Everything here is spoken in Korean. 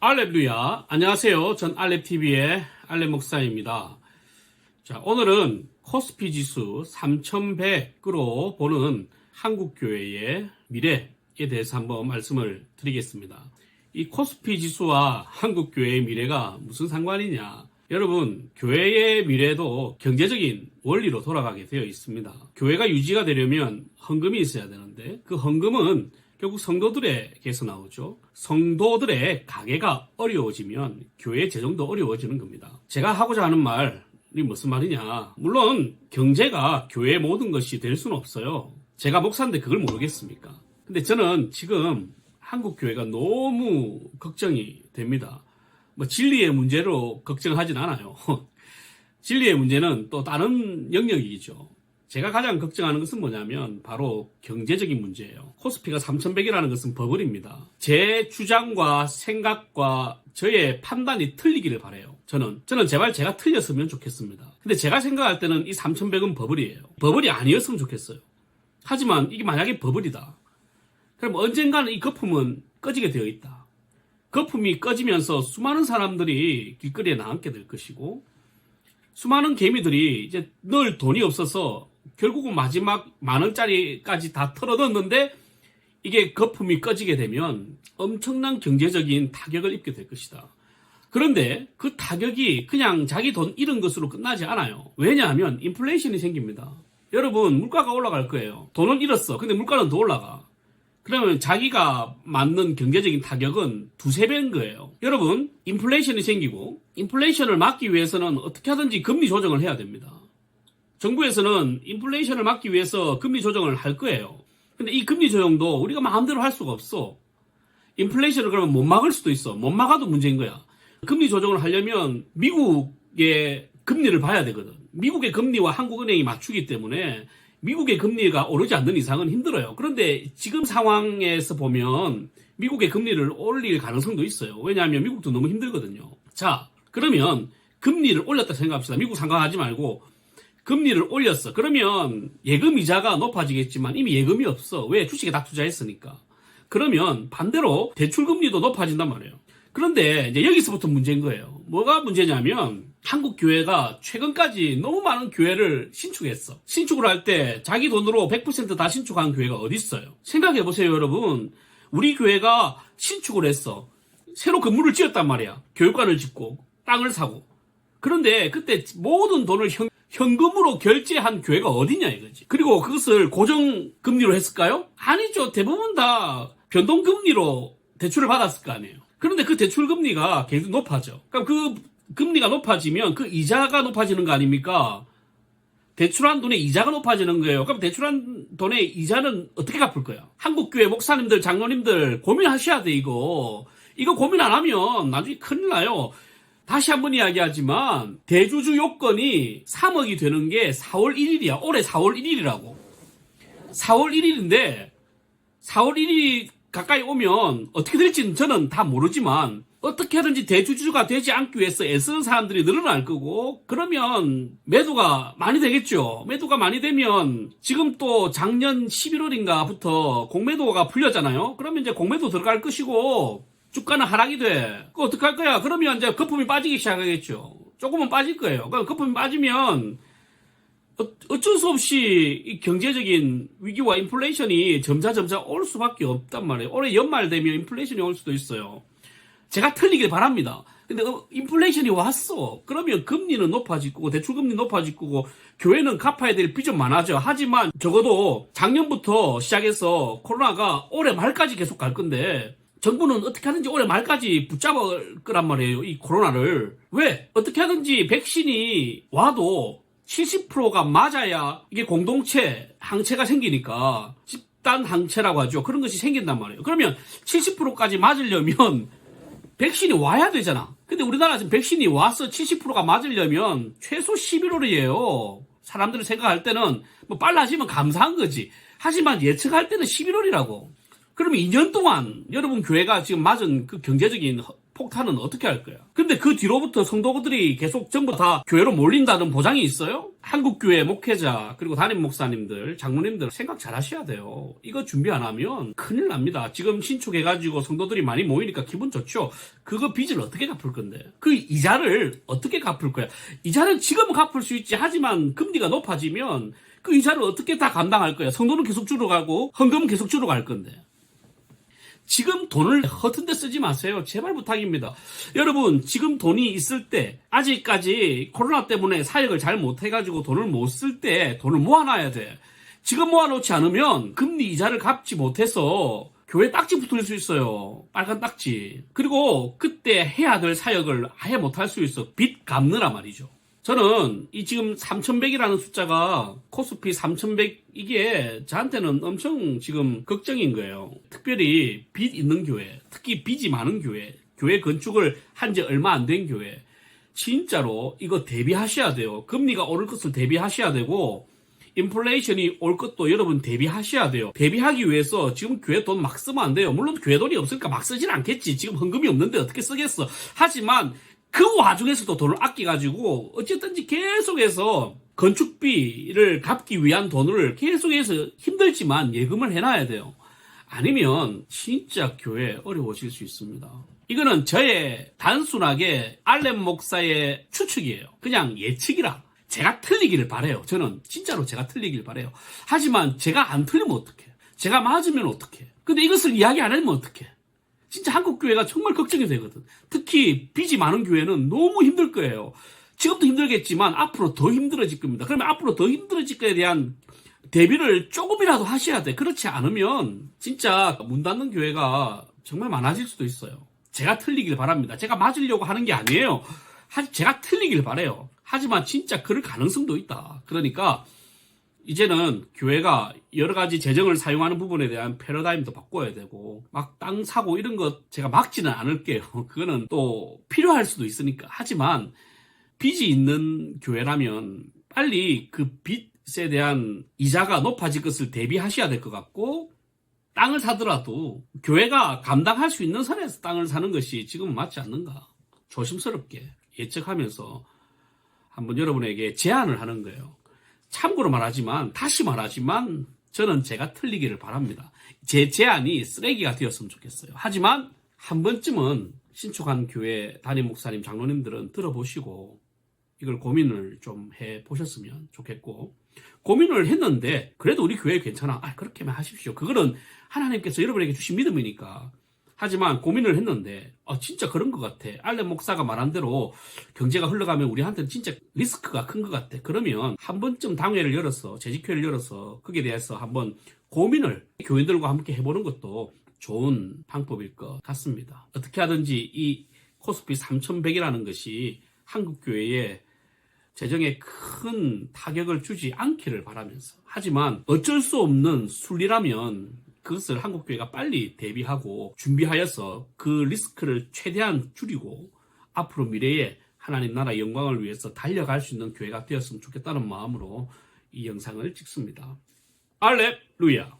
알렙루야. 안녕하세요. 전 알렙TV의 알렙 목사입니다. 자, 오늘은 코스피 지수 3100으로 보는 한국교회의 미래에 대해서 한번 말씀을 드리겠습니다. 이 코스피 지수와 한국교회의 미래가 무슨 상관이냐? 여러분, 교회의 미래도 경제적인 원리로 돌아가게 되어 있습니다. 교회가 유지가 되려면 헌금이 있어야 되는데 그 헌금은 결국 성도들에게서 나오죠. 성도들의 가게가 어려워지면 교회 재정도 어려워지는 겁니다. 제가 하고자 하는 말이 무슨 말이냐. 물론 경제가 교회의 모든 것이 될 수는 없어요. 제가 목사인데 그걸 모르겠습니까? 근데 저는 지금 한국 교회가 너무 걱정이 됩니다. 뭐 진리의 문제로 걱정하진 않아요. 진리의 문제는 또 다른 영역이죠. 제가 가장 걱정하는 것은 뭐냐면 바로 경제적인 문제예요. 코스피가 3,100이라는 것은 버블입니다. 제 주장과 생각과 저의 판단이 틀리기를 바래요. 저는 저는 제발 제가 틀렸으면 좋겠습니다. 근데 제가 생각할 때는 이 3,100은 버블이에요. 버블이 아니었으면 좋겠어요. 하지만 이게 만약에 버블이다. 그럼 언젠가는 이 거품은 꺼지게 되어 있다. 거품이 꺼지면서 수많은 사람들이 길거리에 나앉게 될 것이고 수많은 개미들이 이제 늘 돈이 없어서 결국은 마지막 만 원짜리까지 다 털어넣었는데 이게 거품이 꺼지게 되면 엄청난 경제적인 타격을 입게 될 것이다. 그런데 그 타격이 그냥 자기 돈 잃은 것으로 끝나지 않아요. 왜냐하면 인플레이션이 생깁니다. 여러분 물가가 올라갈 거예요. 돈은 잃었어. 근데 물가는 더 올라가. 그러면 자기가 맞는 경제적인 타격은 두세 배인 거예요. 여러분, 인플레이션이 생기고, 인플레이션을 막기 위해서는 어떻게 하든지 금리 조정을 해야 됩니다. 정부에서는 인플레이션을 막기 위해서 금리 조정을 할 거예요. 근데 이 금리 조정도 우리가 마음대로 할 수가 없어. 인플레이션을 그러면 못 막을 수도 있어. 못 막아도 문제인 거야. 금리 조정을 하려면 미국의 금리를 봐야 되거든. 미국의 금리와 한국은행이 맞추기 때문에 미국의 금리가 오르지 않는 이상은 힘들어요. 그런데 지금 상황에서 보면 미국의 금리를 올릴 가능성도 있어요. 왜냐하면 미국도 너무 힘들거든요. 자, 그러면 금리를 올렸다 생각합시다. 미국 상관하지 말고 금리를 올렸어. 그러면 예금 이자가 높아지겠지만 이미 예금이 없어. 왜? 주식에 다 투자했으니까. 그러면 반대로 대출 금리도 높아진단 말이에요. 그런데 이제 여기서부터 문제인 거예요. 뭐가 문제냐면 한국 교회가 최근까지 너무 많은 교회를 신축했어. 신축을 할 때 자기 돈으로 100%다 신축한 교회가 어디 있어요? 생각해 보세요, 여러분. 우리 교회가 신축을 했어. 새로 건물을 지었단 말이야. 교육관을 짓고 땅을 사고. 그런데 그때 모든 돈을 현, 현금으로 결제한 교회가 어디냐 이거지. 그리고 그것을 고정금리로 했을까요? 아니죠. 대부분 다 변동금리로 대출을 받았을 거 아니에요. 그런데 그 대출금리가 계속 높아져. 그럼 그 금리가 높아지면 그 이자가 높아지는 거 아닙니까? 대출한 돈의 이자가 높아지는 거예요. 그럼 대출한 돈의 이자는 어떻게 갚을 거야? 한국교회 목사님들, 장로님들 고민하셔야 돼, 이거. 이거 고민 안 하면 나중에 큰일 나요. 다시 한번 이야기하지만 대주주 요건이 3억이 되는 게 4월 1일이야. 올해 4월 1일이라고. 4월 1일인데 4월 1일이 가까이 오면 어떻게 될지는 저는 다 모르지만 어떻게 하든지 대주주가 되지 않기 위해서 애쓰는 사람들이 늘어날 거고 그러면 매도가 많이 되겠죠. 매도가 많이 되면 지금 또 작년 11월인가부터 공매도가 풀렸잖아요. 그러면 이제 공매도 들어갈 것이고 주가는 하락이 돼. 그 어떡할 거야? 그러면 이제 거품이 빠지기 시작하겠죠. 조금은 빠질 거예요. 그럼 거품이 빠지면 어- 어쩔 수 없이 이 경제적인 위기와 인플레이션이 점차 점차 올 수밖에 없단 말이에요. 올해 연말 되면 인플레이션이 올 수도 있어요. 제가 틀리길 바랍니다. 근데 어, 인플레이션이 왔어. 그러면 금리는 높아질 거고 대출 금리 높아질 거고 교회는 갚아야 될 빚은 많아져. 하지만 적어도 작년부터 시작해서 코로나가 올해 말까지 계속 갈 건데 정부는 어떻게 하든지 올해 말까지 붙잡을 거란 말이에요. 이 코로나를. 왜? 어떻게 하든지 백신이 와도 70%가 맞아야 이게 공동체 항체가 생기니까 집단 항체라고 하죠. 그런 것이 생긴단 말이에요. 그러면 70%까지 맞으려면 백신이 와야 되잖아. 근데 우리나라 지금 백신이 와서 70%가 맞으려면 최소 11월이에요. 사람들이 생각할 때는 뭐 빨라지면 감사한 거지. 하지만 예측할 때는 11월이라고. 그러면 2년 동안 여러분 교회가 지금 맞은 그 경제적인 폭탄은 어떻게 할 거야? 근데 그 뒤로부터 성도들이 계속 전부 다 교회로 몰린다는 보장이 있어요? 한국교회 목회자, 그리고 담임 목사님들, 장로님들 생각 잘 하셔야 돼요. 이거 준비 안 하면 큰일 납니다. 지금 신축해가지고 성도들이 많이 모이니까 기분 좋죠? 그거 빚을 어떻게 갚을 건데? 그 이자를 어떻게 갚을 거야? 이자는 지금 갚을 수 있지. 하지만 금리가 높아지면 그 이자를 어떻게 다 감당할 거야? 성도는 계속 줄어가고 헌금은 계속 줄어갈 건데. 지금 돈을 허튼 데 쓰지 마세요. 제발 부탁입니다. 여러분, 지금 돈이 있을 때, 아직까지 코로나 때문에 사역을 잘 못해가지고 돈을 못 쓸 때 돈을 모아놔야 돼. 지금 모아놓지 않으면 금리 이자를 갚지 못해서 교회 딱지 붙을 수 있어요. 빨간 딱지. 그리고 그때 해야 될 사역을 아예 못할 수 있어. 빚 갚느라 말이죠. 저는 이 지금 3,100이라는 숫자가 코스피 3,100 이게 저한테는 엄청 지금 걱정인 거예요. 특별히 빚 있는 교회, 특히 빚이 많은 교회, 교회 건축을 한 지 얼마 안 된 교회, 진짜로 이거 대비하셔야 돼요. 금리가 오를 것을 대비하셔야 되고 인플레이션이 올 것도 여러분 대비하셔야 돼요. 대비하기 위해서 지금 교회 돈 막 쓰면 안 돼요. 물론 교회 돈이 없으니까 막 쓰진 않겠지. 지금 헌금이 없는데 어떻게 쓰겠어. 하지만 그 와중에서도 돈을 아껴가지고 어쨌든지 계속해서 건축비를 갚기 위한 돈을 계속해서 힘들지만 예금을 해놔야 돼요. 아니면 진짜 교회 어려워질 수 있습니다. 이거는 저의 단순하게 알렘 목사의 추측이에요. 그냥 예측이라. 제가 틀리기를 바래요. 저는 진짜로 제가 틀리길 바래요. 하지만 제가 안 틀리면 어떡해? 제가 맞으면 어떡해? 근데 이것을 이야기 안 하면 어떡해? 진짜 한국 교회가 정말 걱정이 되거든. 특히 빚이 많은 교회는 너무 힘들 거예요. 지금도 힘들겠지만 앞으로 더 힘들어질 겁니다. 그러면 앞으로 더 힘들어질 거에 대한 대비를 조금이라도 하셔야 돼. 그렇지 않으면 진짜 문 닫는 교회가 정말 많아질 수도 있어요. 제가 틀리길 바랍니다. 제가 맞으려고 하는 게 아니에요. 하- 제가 틀리길 바래요. 하지만 진짜 그럴 가능성도 있다. 그러니까 이제는 교회가 여러 가지 재정을 사용하는 부분에 대한 패러다임도 바꿔야 되고 막 땅 사고 이런 것 제가 막지는 않을게요. 그거는 또 필요할 수도 있으니까. 하지만 빚이 있는 교회라면 빨리 그 빚에 대한 이자가 높아질 것을 대비하셔야 될 것 같고 땅을 사더라도 교회가 감당할 수 있는 선에서 땅을 사는 것이 지금은 맞지 않는가 조심스럽게 예측하면서 한번 여러분에게 제안을 하는 거예요. 참고로 말하지만 다시 말하지만 저는 제가 틀리기를 바랍니다. 제 제안이 쓰레기가 되었으면 좋겠어요. 하지만 한 번쯤은 신축한 교회 담임 목사님 장로님들은 들어보시고 이걸 고민을 좀 해 보셨으면 좋겠고 고민을 했는데 그래도 우리 교회 괜찮아. 아 그렇게만 하십시오. 그거는 하나님께서 여러분에게 주신 믿음이니까. 하지만 고민을 했는데 아 진짜 그런 것 같아. 알렌 목사가 말한 대로 경제가 흘러가면 우리한테는 진짜 리스크가 큰 것 같아. 그러면 한 번쯤 당회를 열어서 재직회를 열어서 거기에 대해서 한번 고민을 교인들과 함께 해보는 것도 좋은 방법일 것 같습니다. 어떻게 하든지 이 코스피 3100이라는 것이 한국 교회에 재정에 큰 타격을 주지 않기를 바라면서 하지만 어쩔 수 없는 순리라면 그것을 한국 교회가 빨리 대비하고 준비하여서 그 리스크를 최대한 줄이고 앞으로 미래에 하나님 나라 영광을 위해서 달려갈 수 있는 교회가 되었으면 좋겠다는 마음으로 이 영상을 찍습니다. 알렙루야